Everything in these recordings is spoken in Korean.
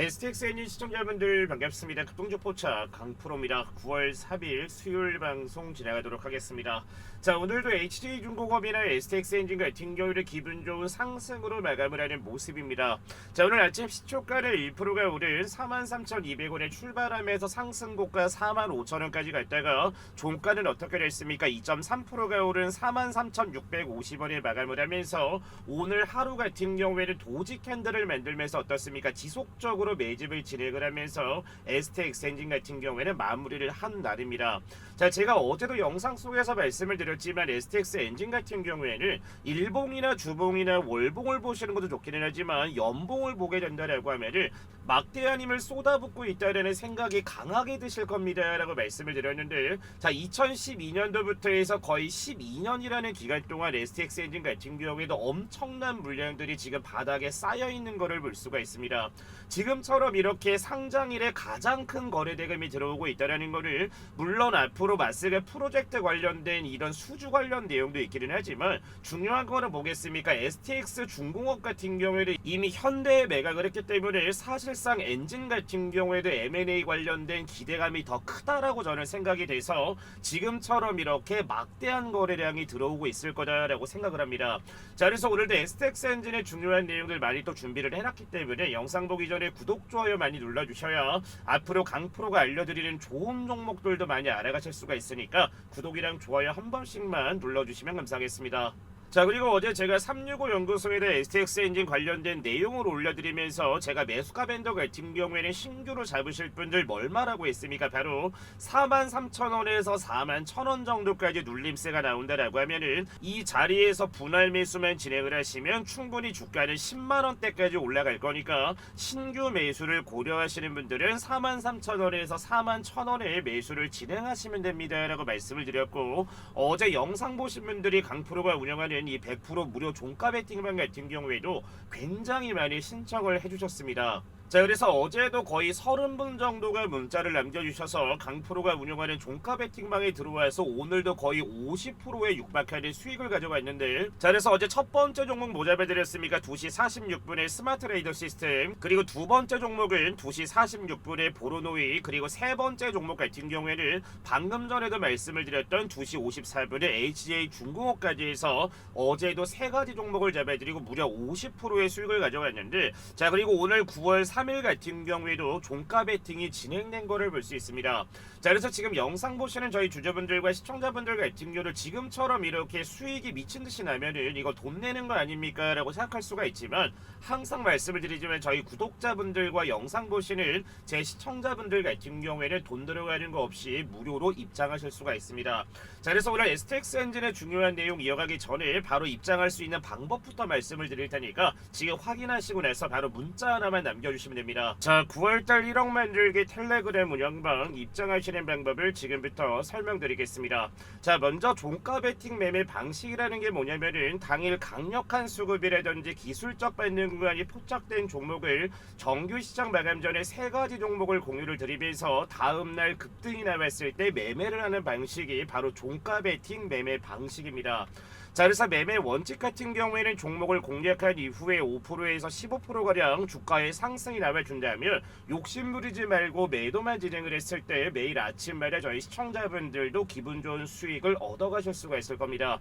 STX 엔진 시청자분들 반갑습니다. 급동조 포착 강프로입니다. 9월 3일 수요일 방송 진행하도록 하겠습니다. 자 오늘도 HJ중공업이나 STX 엔진 같은 경우에 기분 좋은 상승으로 마감을 하는 모습입니다. 자 오늘 아침 시초가는 1%가 오른 43,200원에 출발하면서 상승고가 45,000원까지 갔다가 종가는 어떻게 됐습니까? 2.3%가 오른 43,650원에 마감을 하면서 오늘 하루 같은 경우에는 도지 캔들을 만들면서 어떻습니까? 지속적으로 매집을 진행을 하면서 STX 엔진 같은 경우에는 마무리를 한 날입니다. 자 제가 어제도 영상 속에서 말씀을 드렸지만 STX 엔진 같은 경우에는 일봉이나 주봉이나 월봉을 보시는 것도 좋기는 하지만 연봉을 보게 된다라고 하면은 막대한 힘을 쏟아붓고 있다라는 생각이 강하게 드실 겁니다라고 말씀을 드렸는데 자 2012년도부터 해서 거의 12년이라는 기간 동안 STX 엔진 같은 경우에도 엄청난 물량들이 지금 바닥에 쌓여 있는 것을 볼 수가 있습니다. 지금처럼 이렇게 상장일에 가장 큰 거래 대금이 들어오고 있다라는 것을 물론 앞으로 마스가 프로젝트 관련된 이런 수주 관련 내용도 있기는 하지만 중요한 거는 뭐겠습니까? STX 중공업 같은 경우에는 이미 현대에 매각을 했기 때문에 사실 상 엔진 같은 경우에도 M&A 관련된 기대감이 더 크다라고 저는 생각이 돼서 지금처럼 이렇게 막대한 거래량이 들어오고 있을 거다라고 생각을 합니다. 자 그래서 오늘도 STX 엔진의 중요한 내용들 많이 또 준비를 해놨기 때문에 영상 보기 전에 구독 좋아요 많이 눌러주셔야 앞으로 강프로가 알려드리는 좋은 종목들도 많이 알아가실 수가 있으니까 구독이랑 좋아요 한 번씩만 눌러주시면 감사하겠습니다. 자 그리고 어제 제가 365 연구소에 대해 STX 엔진 관련된 내용을 올려드리면서 제가 매수가 밴더 같은 경우에는 신규로 잡으실 분들 뭘 말하고 있습니까? 바로 43,000원에서 41,000원 정도까지 눌림세가 나온다라고 하면은 이 자리에서 분할 매수만 진행을 하시면 충분히 주가는 10만원대까지 올라갈 거니까 신규 매수를 고려하시는 분들은 43,000원에서 41,000원에 매수를 진행하시면 됩니다 라고 말씀을 드렸고 어제 영상 보신 분들이 강프로가 운영하는 이 100% 무료 종가 베팅방 같은 경우에도 굉장히 많이 신청을 해주셨습니다. 자 그래서 어제도 거의 30분 정도가 문자를 남겨주셔서 강프로가 운영하는 종가 베팅방에 들어와서 오늘도 거의 50%에 육박하는 수익을 가져갔는데 자 그래서 어제 첫 번째 종목 뭐 잡아드렸습니까 2시 46분에 스마트 레이더 시스템 그리고 두 번째 종목은 2시 46분에 보로노이 그리고 세 번째 종목 같은 경우에는 방금 전에도 말씀을 드렸던 2시 54분에 HJ 중공업까지 해서 어제도 세 가지 종목을 잡아드리고 무려 50%의 수익을 가져갔는데 자 그리고 오늘 9월 3일 같은 경우에도 종가 베팅이 진행된 거를 볼 수 있습니다. 자 그래서 지금 영상 보시는 저희 주주분들과 시청자분들 같은 경우를 지금처럼 이렇게 수익이 미친 듯이 나면은 이거 돈 내는 거 아닙니까? 라고 생각할 수가 있지만 항상 말씀을 드리지만 저희 구독자분들과 영상 보시는 제 시청자분들 같은 경우에는 돈 들어가는 거 없이 무료로 입장하실 수가 있습니다. 자 그래서 오늘 STX 엔진의 중요한 내용 이어가기 전에 바로 입장할 수 있는 방법부터 말씀을 드릴 테니까 지금 확인하시고 나서 바로 문자 하나만 남겨주시면 됩니다. 자 9월달 1억 만들기 텔레그램 운영방 입장하시는 방법을 지금부터 설명드리겠습니다. 자 먼저 종가 베팅 매매 방식이라는 게 뭐냐면은 당일 강력한 수급이라든지 기술적 반등 구간이 포착된 종목을 정규 시장 마감 전에 세 가지 종목을 공유를 드리면서 다음날 급등이 나왔을 때 매매를 하는 방식이 바로 종가 베팅 매매 방식입니다. 자 그래서 매매 원칙 같은 경우에는 종목을 공략한 이후에 5%에서 15%가량 주가의 상승이 나와준다면 욕심 부리지 말고 매도만 진행을 했을 때 매일 아침마다 저희 시청자분들도 기분 좋은 수익을 얻어가실 수가 있을 겁니다.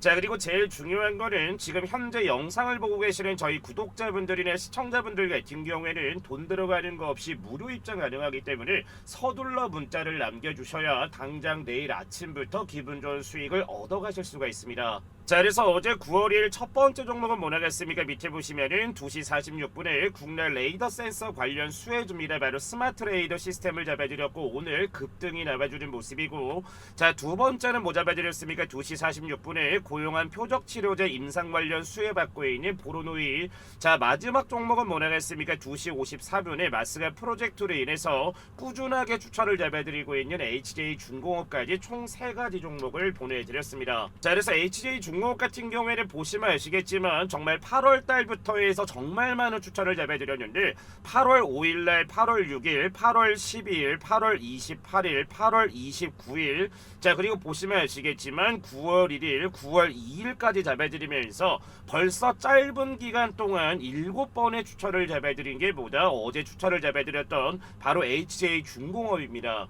자 그리고 제일 중요한 거는 지금 현재 영상을 보고 계시는 저희 구독자분들이나 시청자분들 같은 경우에는 돈 들어가는 거 없이 무료 입장 가능하기 때문에 서둘러 문자를 남겨주셔야 당장 내일 아침부터 기분 좋은 수익을 얻어가실 수가 있습니다. 자 그래서 어제 9월 1일 첫 번째 종목은 뭐 나갔습니까? 밑에 보시면은 2시 46분에 국내 레이더 센서 관련 수혜줍니다. 바로 스마트 레이더 시스템을 잡아드렸고 오늘 급등이 나와주는 모습이고 자 두 번째는 뭐 잡아드렸습니까? 2시 46분에 고용한 표적 치료제 임상 관련 수혜받고 있는 보로노이 자 마지막 종목은 뭐 나갔습니까? 2시 54분에 마스가 프로젝트로 인해서 꾸준하게 추천을 잡아드리고 있는 HJ 중공업까지 총세 가지 종목을 보내드렸습니다. 자 그래서 HJ 중 중국 같은 경우에는 보시면 아시겠지만 정말 8월 달부터 해서 정말 많은 추천을 잡아드렸는데 8월 5일날, 8월 6일, 8월 12일, 8월 28일, 8월 29일 자 그리고 보시면 아시겠지만 9월 1일, 9월 2일까지 잡아드리면서 벌써 짧은 기간 동안 7번의 추천을 잡아드린 게 뭐다 어제 추천을 잡아드렸던 바로 HJ 중공업입니다.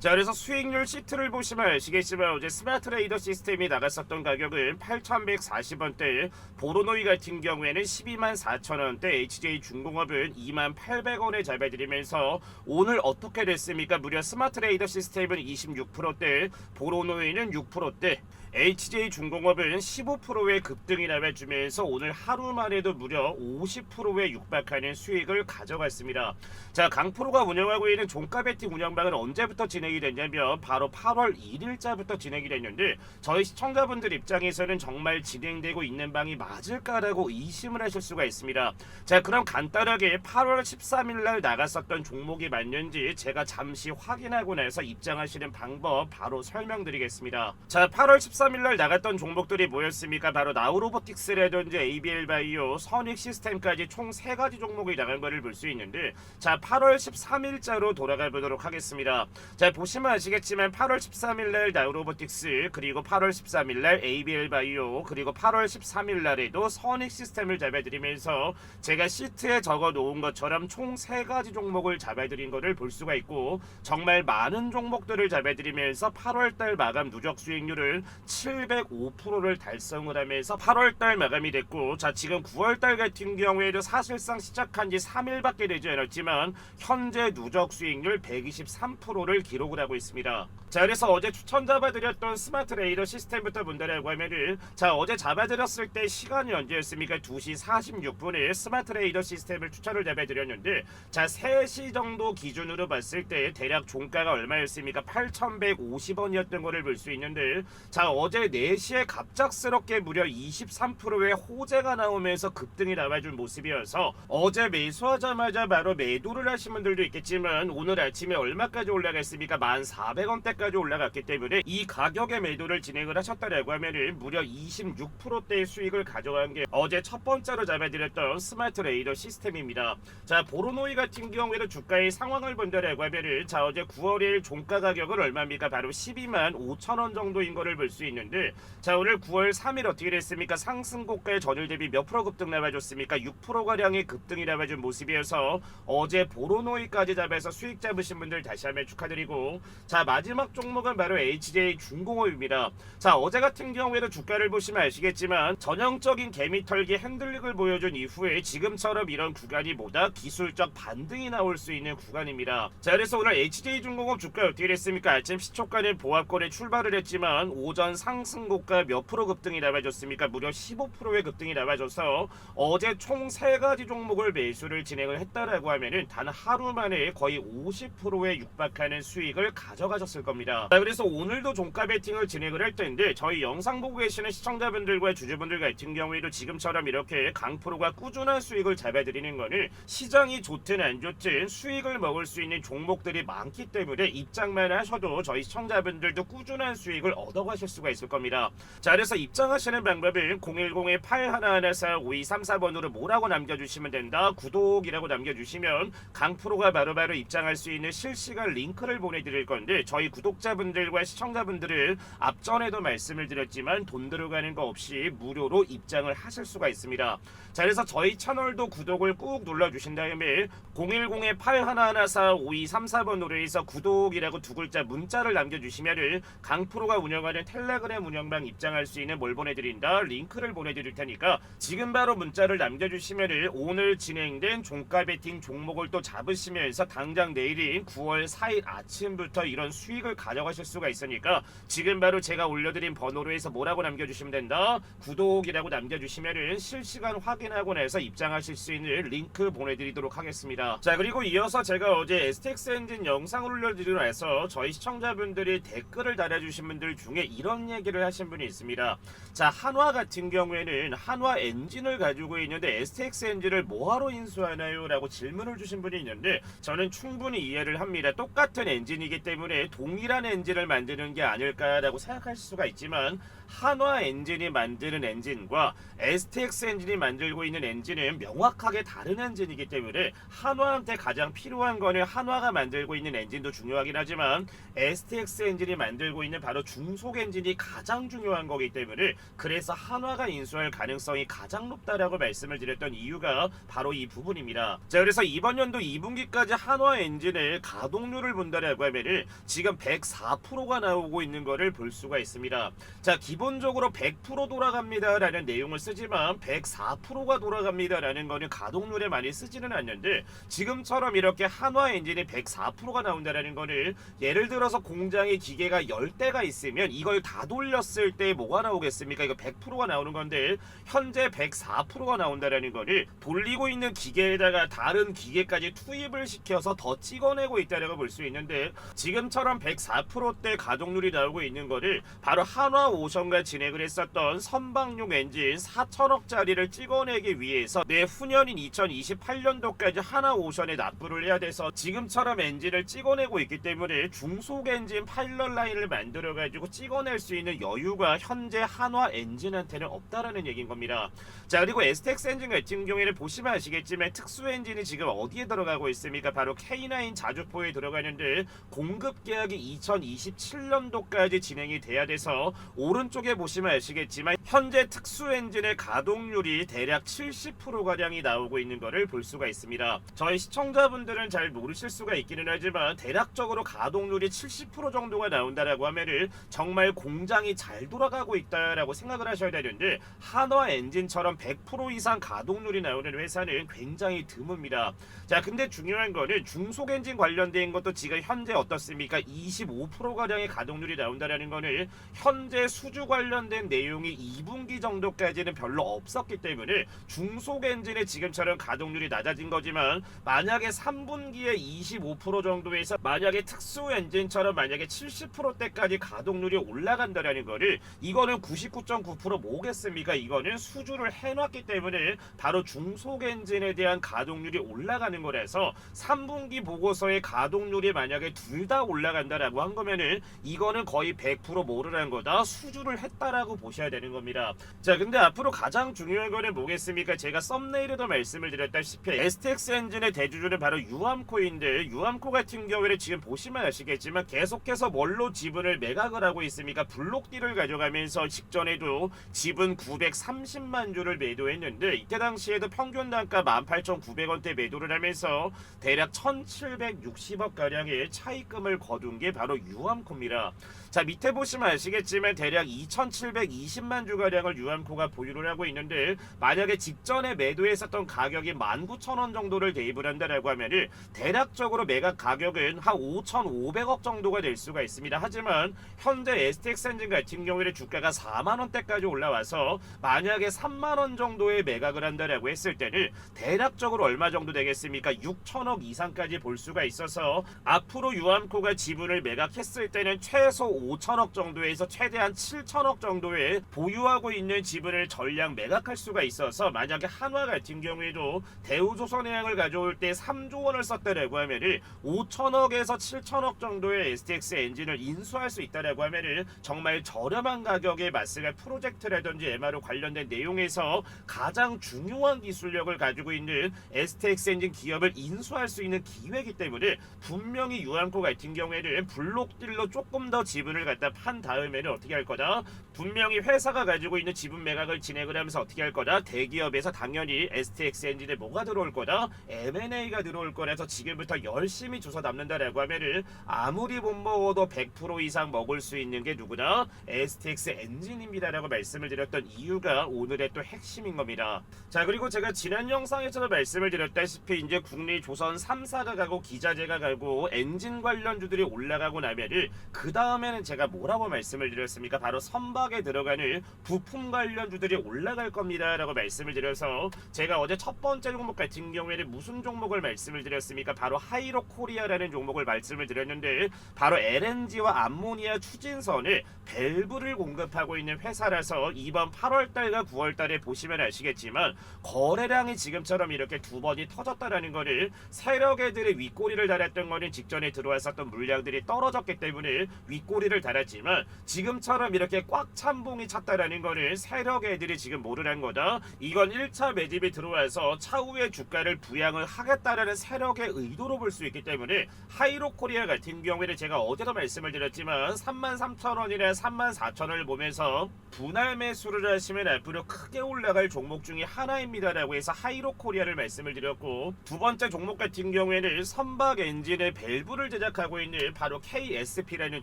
자 그래서 수익률 시트를 보시면 아시겠지만 어제 스마트 레이더 시스템이 나갔었던 가격은 8,140원대 보로노이 같은 경우에는 12만 4천원대 HJ 중공업은 2만 800원에 잡아드리면서 오늘 어떻게 됐습니까? 무려 스마트 레이더 시스템은 26%대 보로노이는 6%대 HJ 중공업은 15%의 급등이 나와주면서 오늘 하루만에도 무려 50%에 육박하는 수익을 가져갔습니다. 자, 강프로가 운영하고 있는 종가 베팅 운영방은 언제부터 진행이 됐냐면 바로 8월 1일자부터 진행이 됐는데 저희 시청자분들 입장에서는 정말 진행되고 있는 방이 맞을까라고 의심을 하실 수가 있습니다. 자, 그럼 간단하게 8월 13일 날 나갔었던 종목이 맞는지 제가 잠시 확인하고 나서 입장하시는 방법 바로 설명드리겠습니다. 자, 8월 13일 날 나갔던 종목들이 뭐였습니까? 바로 나우로보틱스라든지 ABL 바이오, 선익 시스템까지 총세 가지 종목이 나간 거를 볼 수 있는데 자, 8월 13일자로 돌아가 보도록 하겠습니다. 자, 보시면 아시겠지만 8월 13일 날 나우로보틱스 그리고 8월 13일 날 ABL 바이오 그리고 8월 13일 날에도 선익 시스템을 잡아드리면서 제가 시트에 적어 놓은 것처럼 총세 가지 종목을 잡아드린 거를 볼 수가 있고 정말 많은 종목들을 잡아드리면서 8월달 마감 누적 수익률을 705%를 달성을 하면서 8월달 마감이 됐고 자 지금 9월달 같은 경우에도 사실상 시작한 지 3일밖에 되지 않았지만 현재 누적 수익률 123%를 기록을 하고 있습니다. 자 그래서 어제 추천 잡아드렸던 스마트 레이더 시스템부터 본다라고 하면은 자 어제 잡아드렸을 때 시간이 언제였습니까? 2시 46분에 스마트 레이더 시스템을 추천을 잡아드렸는데 자 3시 정도 기준으로 봤을 때 대략 종가가 얼마였습니까? 8,150원이었던 거를 볼 수 있는데 자 어제 4시에 갑작스럽게 무려 23%의 호재가 나오면서 급등이 나와준 모습이어서 어제 매수하자마자 바로 매도를 하신 분들도 있겠지만 오늘 아침에 얼마까지 올라갔습니까? 1,400원대까지 올라갔기 때문에 이 가격의 매도를 진행을 하셨다라고 하면은 무려 26%대의 수익을 가져간 게 어제 첫 번째로 잡아드렸던 스마트 레이더 시스템입니다. 자 보로노이 같은 경우에도 주가의 상황을 본다라고 하면은 자 어제 9월일 종가 가격은 얼마입니까? 바로 12만 5천 원 정도인 거를 볼 수 있는데 자 오늘 9월 3일 어떻게 됐습니까? 상승 고가의 전일 대비 몇 프로 급등 나와줬습니까? 6% 가량의 급등이 나와준 모습이어서 어제 보로노이까지 잡아서 수익 잡으신 분들 다시 한번 축하드리고 자 마지막 종목은 바로 HJ 중공업입니다. 자 어제 같은 경우에도 주가를 보시면 아시겠지만 전형적인 개미털기 핸들릭을 보여준 이후에 지금처럼 이런 구간이 뭐다 기술적 반등이 나올 수 있는 구간입니다. 자 그래서 오늘 HJ 중공업 주가 어떻게 됐습니까? 아침 시초가는 보합권에 출발을 했지만 오전 상승 고가 몇 프로 급등이 나와줬습니까? 무려 15%의 급등이 나와줘서 어제 총 세 가지 종목을 매수를 진행을 했다라고 하면은 단 하루 만에 거의 50%에 육박하는 수익을 가져가셨을 겁니다. 자, 그래서 오늘도 종가 베팅을 진행을 할 텐데 저희 영상 보고 계시는 시청자분들과 주주분들 같은 경우에도 지금처럼 이렇게 강프로가 꾸준한 수익을 잡아드리는 거는 시장이 좋든 안 좋든 수익을 먹을 수 있는 종목들이 많기 때문에 입장만 하셔도 저희 시청자분들도 꾸준한 수익을 얻어가실 수가 있을 겁니다. 자 그래서 입장하시는 방법은 010-8214-5234번으로 뭐라고 남겨주시면 된다. 구독이라고 남겨주시면 강프로가 바로바로 입장할 수 있는 실시간 링크를 보내드릴 건데 저희 구독자분들과 시청자분들은 앞전에도 말씀을 드렸지만 돈 들어가는 거 없이 무료로 입장을 하실 수가 있습니다. 자 그래서 저희 채널도 구독을 꾹 눌러주신 다음에 010-8114-5234번으로 해서 구독이라고 두 글자 문자를 남겨주시면은 강프로가 운영하는 텔레 그램 운영방 입장할 수 있는 뭘 보내드린다? 링크를 보내드릴 테니까 지금 바로 문자를 남겨주시면은 오늘 진행된 종가 베팅 종목을 또 잡으시면서 당장 내일인 9월 4일 아침부터 이런 수익을 가져가실 수가 있으니까 지금 바로 제가 올려드린 번호로 해서 뭐라고 남겨주시면 된다? 구독이라고 남겨주시면은 실시간 확인하고 나서 입장하실 수 있는 링크 보내드리도록 하겠습니다. 자 그리고 이어서 제가 어제 STX 엔진 영상을 올려드리고 나서 저희 시청자분들이 댓글을 달아주신 분들 중에 이런 얘기를 하신 분이 있습니다 자 한화 같은 경우에는 한화 엔진을 가지고 있는데 STX 엔진을 뭐하러 인수하나요? 라고 질문을 주신 분이 있는데 저는 충분히 이해를 합니다 똑같은 엔진 엔진이기 때문에 동일한 엔진을 만드는 게 아닐까라고 생각할 수가 있지만 한화 엔진이 만드는 엔진과 STX 엔진이 만들고 있는 엔진은 명확하게 다른 엔진이기 때문에 한화한테 가장 필요한 거는 한화가 만들고 있는 엔진도 중요하긴 하지만 STX 엔진이 만들고 있는 바로 중속 엔진이 가장 중요한 거기 때문에 그래서 한화가 인수할 가능성이 가장 높다라고 말씀을 드렸던 이유가 바로 이 부분입니다. 자 그래서 이번 연도 2분기까지 한화 엔진의 가동률을 본다라고 하면은 지금 104%가 나오고 있는 거를 볼 수가 있습니다. 자 기본 적으로 100% 돌아갑니다라는 내용을 쓰지만 104%가 돌아갑니다라는 거는 가동률에 많이 쓰지는 않는데 지금처럼 이렇게 한화 엔진이 104%가 나온다라는 거는 예를 들어서 공장에 기계가 10대가 있으면 이걸 다 돌렸을 때 뭐가 나오겠습니까? 이거 100%가 나오는 건데 현재 104%가 나온다라는 거는 돌리고 있는 기계에다가 다른 기계까지 투입을 시켜서 더 찍어내고 있다라고 볼 수 있는데 지금처럼 104%대 가동률이 나오고 있는 거를 바로 한화 오션 과 진행을 했었던 선박용 엔진 4천억짜리를 찍어내기 위해서 내 후년인 2028년도까지 한화 오션에 납부를 해야 돼서 지금처럼 엔진을 찍어내고 있기 때문에 중속 엔진 파일럿 라인을 만들어 가지고 찍어낼 수 있는 여유가 현재 한화 엔진한테는 없다라는 얘기인 겁니다. 자 그리고 STX 엔진 같은 경우에는 보시면 아시겠지만 특수 엔진이 지금 어디에 들어가고 있습니까? 바로 K9 자주포에 들어가는데 공급 계약이 2027년도까지 진행이 돼야 돼서 오른쪽 에 보시면 아시겠지만 현재 특수 엔진의 가동률이 대략 70% 가량이 나오고 있는 것을 볼 수가 있습니다. 저희 시청자분들은 잘 모르실 수가 있기는 하지만 대략적으로 가동률이 70% 정도가 나온다라고 하면은 정말 공장이 잘 돌아가고 있다라고 생각을 하셔야 되는데 한화 엔진처럼 100% 이상 가동률이 나오는 회사는 굉장히 드뭅니다. 자, 근데 중요한 거는 중속 엔진 관련된 것도 지금 현재 어떻습니까? 25% 가량의 가동률이 나온다라는 거는 현재 수주 관련된 내용이 2분기 정도까지는 별로 없었기 때문에 중속 엔진의 지금처럼 가동률이 낮아진 거지만 만약에 3분기에 25% 정도에서 만약에 특수 엔진처럼 만약에 70%대까지 가동률이 올라간다라는 거를 이거는 99.9% 뭐겠습니까? 이거는 수주를 해놨기 때문에 바로 중속 엔진에 대한 가동률이 올라가는 거라서 3분기 보고서의 가동률이 만약에 둘 다 올라간다라고 한 거면은 이거는 거의 100% 모르는 거다 수주를 했다라고 보셔야 되는 겁니다. 자 근데 앞으로 가장 중요한 거는 뭐겠습니까? 제가 썸네일에도 말씀을 드렸다시피 STX 엔진의 대주주는 바로 유암코인데 유암코 같은 경우에는 지금 보시면 아시겠지만 계속해서 뭘로 지분을 매각을 하고 있습니까? 블록딜을 가져가면서 직전에도 지분 930만 주를 매도했는데 이때 당시에도 평균 단가 18,900원대 매도를 하면서 대략 1,760억 가량의 차입금을 거둔 게 바로 유암코입니다. 자 밑에 보시면 아시겠지만 대략 2,720만 주 가량을 유암코가 보유를 하고 있는데 만약에 직전에 매도했었던 가격이 19,000원 정도를 대입을 한다라고 하면은 대략적으로 매각 가격은 한 5,500억 정도가 될 수가 있습니다. 하지만 현재 STX 엔진 같은 경우에는 주가가 4만 원대까지 올라와서 만약에 3만 원 정도의 매각을 한다라고 했을 때는 대략적으로 얼마 정도 되겠습니까? 6천억 이상까지 볼 수가 있어서 앞으로 유암코가 지분을 매각했을 때는 최소 5천억 정도에서 최대한 7 천억 정도의 보유하고 있는 지분을 전량 매각할 수가 있어서 만약에 한화 같은 경우에도 대우조선해양을 가져올 때 3조 원을 썼다라고 하면은 5천억에서 7천억 정도의 STX 엔진을 인수할 수 있다라고 하면은 정말 저렴한 가격의 마스가 프로젝트라든지 MRO 관련된 내용에서 가장 중요한 기술력을 가지고 있는 STX 엔진 기업을 인수할 수 있는 기회이기 때문에 분명히 유한코 같은 경우에는 블록딜로 조금 더 지분을 갖다 판 다음에는 어떻게 할 거다? 분명히 회사가 가지고 있는 지분 매각을 진행을 하면서 어떻게 할 거다? 대기업에서 당연히 STX 엔진에 뭐가 들어올 거다? M&A가 들어올 거라서 지금부터 열심히 주워 담는다라고 하면은 아무리 못 먹어도 100% 이상 먹을 수 있는 게 누구나 STX 엔진입니다라고 말씀을 드렸던 이유가 오늘의 또 핵심인 겁니다. 자 그리고 제가 지난 영상에서도 말씀을 드렸다시피 이제 국내 조선 3사가 가고 기자재가 가고 엔진 관련주들이 올라가고 나면은 그 다음에는 제가 뭐라고 말씀을 드렸습니까? 바로 선박에 들어가는 부품 관련주들이 올라갈 겁니다라고 말씀을 드려서 제가 어제 첫 번째 종목 같은 경우에는 무슨 종목을 말씀을 드렸습니까? 바로 하이로 코리아라는 종목을 말씀을 드렸는데 바로 LNG와 암모니아 추진선을 밸브를 공급하고 있는 회사라서 이번 8월 달과 9월 달에 보시면 아시겠지만 거래량이 지금처럼 이렇게 두 번이 터졌다라는 거를 세력 애들의 윗꼬리를 달았던 거는 직전에 들어 들어왔었던 물량들이 떨어졌기 때문에 윗꼬리를 달았지만 지금처럼 이렇게 꽉 찬 봉이 찼다라는 거는 세력 애들이 지금 모르는 거다. 이건 1차 매집이 들어와서 차후에 주가를 부양을 하겠다라는 세력의 의도로 볼 수 있기 때문에 하이로 코리아 같은 경우에는 제가 어제도 말씀을 드렸지만 33,000원이나 34,000원을 보면서 분할 매수를 하시면 앞으로 크게 올라갈 종목 중에 하나입니다라고 해서 하이로 코리아를 말씀을 드렸고 두 번째 종목 같은 경우에는 선박 엔진의 밸브를 제작하고 있는 바로 KSP라는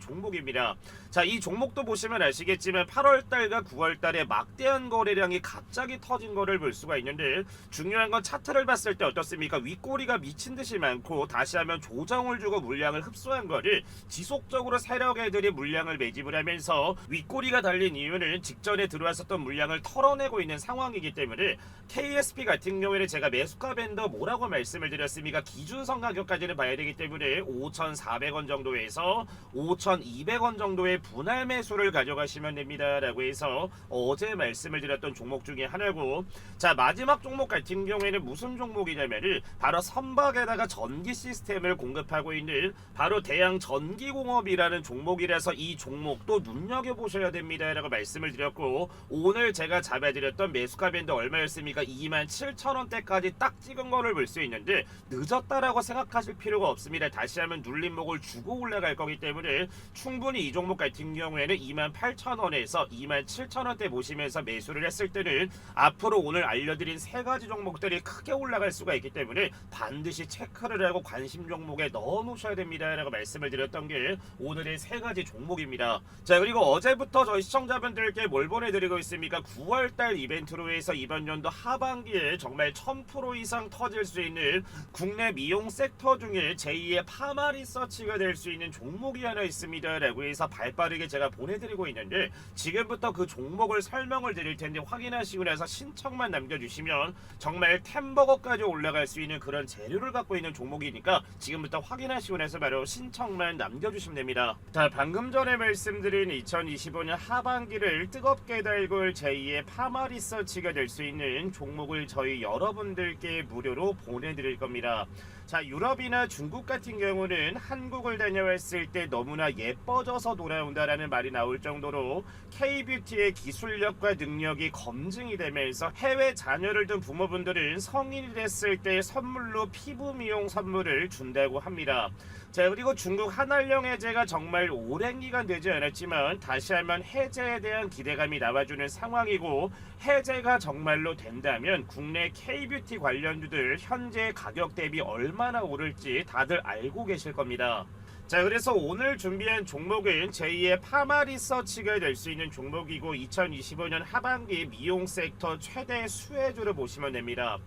종목입니다. 자, 이 종목도 보시면 아시겠 지만 8월 달과 9월 달에 막대한 거래량이 갑자기 터진 거를 볼 수가 있는데 중요한 건 차트를 봤을 때 어떻습니까? 윗꼬리가 미친 듯이 많고 다시 하면 조정을 주고 물량을 흡수한 거를 지속적으로 세력 애들이 물량을 매집을 하면서 윗꼬리가 달린 이유는 직전에 들어왔었던 물량을 털어내고 있는 상황이기 때문에 KSP 같은 경우에는 제가 매수가 밴더 뭐라고 말씀을 드렸습니까? 기준선 가격까지는 봐야 되기 때문에 5,400원 정도에서 5,200원 정도의 분할 매수를 가져가시 면 됩니다라고 해서 어제 말씀을 드렸던 종목 중에 하나고 자 마지막 종목 같은 경우에는 무슨 종목이냐면은 바로 선박에다가 전기 시스템을 공급하고 있는 바로 대양 전기공업이라는 종목이라서 이 종목도 눈여겨 보셔야 됩니다라고 말씀을 드렸고 오늘 제가 잡아드렸던 매수가 밴드 얼마였습니까? 27,000원대까지 딱 찍은 거를 볼 수 있는데 늦었다라고 생각하실 필요가 없습니다. 다시 하면 눌림목을 주고 올라갈 거기 때문에 충분히 이 종목 같은 경우에는 28,000 원에서 27,000원대 보시면서 매수를 했을 때는 앞으로 오늘 알려드린 세 가지 종목들이 크게 올라갈 수가 있기 때문에 반드시 체크를 하고 관심 종목에 넣어 놓으셔야 됩니다 라고 말씀을 드렸던 게 오늘의 세 가지 종목입니다. 자 그리고 어제부터 저희 시청자분들께 뭘 보내드리고 있습니까? 9월달 이벤트로 해서 이번 연도 하반기에 정말 1000% 이상 터질 수 있는 국내 미용 섹터 중에 제2의 파마 리서치가 될 수 있는 종목이 하나 있습니다 라고 해서 발빠르게 제가 보내드리고 있는 데 지금부터 그 종목을 설명을 드릴 텐데 확인하시고 나서 신청만 남겨주시면 정말 템버거까지 올라갈 수 있는 그런 재료를 갖고 있는 종목이니까 지금부터 확인하시고 나서 바로 신청만 남겨주시면 됩니다. 자 방금 전에 말씀드린 2025년 하반기를 뜨겁게 달굴 제2의 파마 리서치가 될 수 있는 종목을 저희 여러분들께 무료로 보내드릴 겁니다. 자 유럽이나 중국 같은 경우는 한국을 다녀왔을 때 너무나 예뻐져서 돌아온다라는 말이 나올 정도로 K-뷰티의 기술력과 능력이 검증이 되면서 해외 자녀를 둔 부모분들은 성인이 됐을 때 선물로 피부 미용 선물을 준다고 합니다. 자 그리고 중국 한알령 해제가 정말 오랜 기간 되지 않았지만 다시 한번 해제에 대한 기대감이 나와주는 상황이고 해제가 정말로 된다면 국내 K-뷰티 관련주들 현재 가격 대비 얼마나 오를지 다들 알고 계실 겁니다. 자 그래서 오늘 준비한 종목은 제2의 파마 리서치가 될 수 있는 종목이고 2025년 하반기 미용 섹터 최대 수혜주를 보시면 됩니다.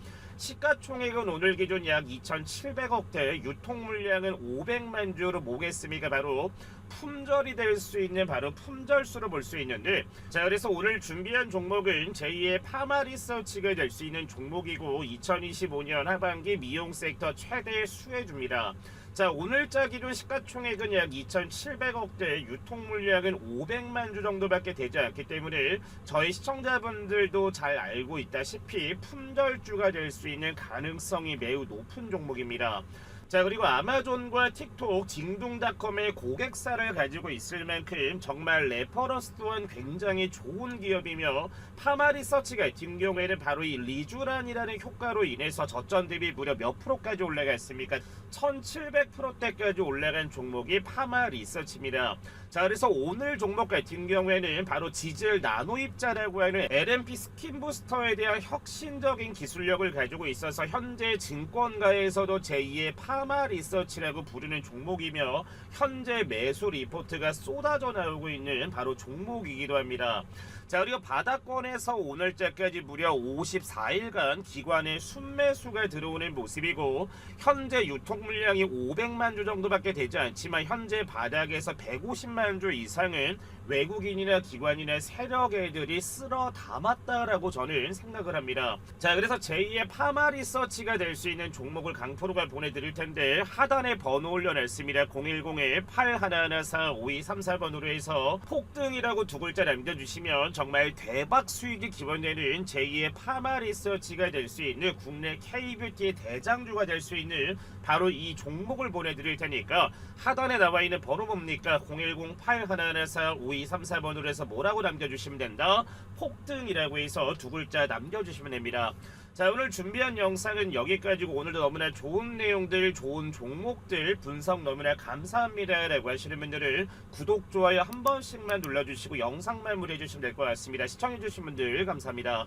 시가총액은 오늘 기준 약 2,700억대, 유통 물량은 500만 주로 보겠습니까? 바로 품절이 될 수 있는 바로 품절수로 볼 수 있는데 자 그래서 오늘 준비한 종목은 제2의 파마 리서치가 될 수 있는 종목이고 2025년 하반기 미용 섹터 최대 수혜주입니다. 자 오늘자 기준 시가총액은 약 2,700억대 유통 물량은 500만 주 정도밖에 되지 않기 때문에 저희 시청자분들도 잘 알고 있다시피 품절주가 될 수 있는 가능성이 매우 높은 종목입니다. 자 그리고 아마존과 틱톡, 징둥닷컴의 고객사를 가지고 있을 만큼 정말 레퍼런스 또한 굉장히 좋은 기업이며 파마 리서치 같은 경우에는 바로 이 리주란이라는 효과로 인해서 저점 대비 무려 몇 프로까지 올라갔습니까? 1700%대까지 올라간 종목이 파마 리서치입니다. 자 그래서 오늘 종목 같은 경우에는 바로 지질 나노 입자라고 하는 LMP 스킨 부스터에 대한 혁신적인 기술력을 가지고 있어서 현재 증권가에서도 제2의 파마 리서치라고 부르는 종목이며 현재 매수 리포트가 쏟아져 나오고 있는 바로 종목이기도 합니다. 자 그리고 바닥권에서 오늘자까지 무려 54일간 기관의 순매수가 들어오는 모습이고 현재 유통 물량이 500만 주 정도밖에 되지 않지만 현재 바닥에서 150만 주 이상은 외국인이나 기관이나 세력 애들이 쓸어 담았다라고 저는 생각을 합니다. 자 그래서 제2의 파마 리서치가 될 수 있는 종목을 강프로가 보내드릴 텐데 하단에 번호 올려놨습니다. 010에 81145234번으로 해서 폭등이라고 두 글자 남겨주시면 정말 대박 수익이 기원되는 제2의 파마 리서치가 될 수 있는 국내 K뷰티의 대장주가 될 수 있는 바로 이 종목을 보내드릴 테니까 하단에 나와 있는 번호 뭡니까? 010-8114-5234 번으로 해서 뭐라고 남겨주시면 된다? 폭등이라고 해서 두 글자 남겨주시면 됩니다. 자 오늘 준비한 영상은 여기까지고 오늘도 너무나 좋은 내용들 좋은 종목들 분석 너무나 감사합니다 라고 하시는 분들은 구독 좋아요 한 번씩만 눌러주시고 영상만 무리해 주시면 될 것 같습니다 시청해 주신 분들 감사합니다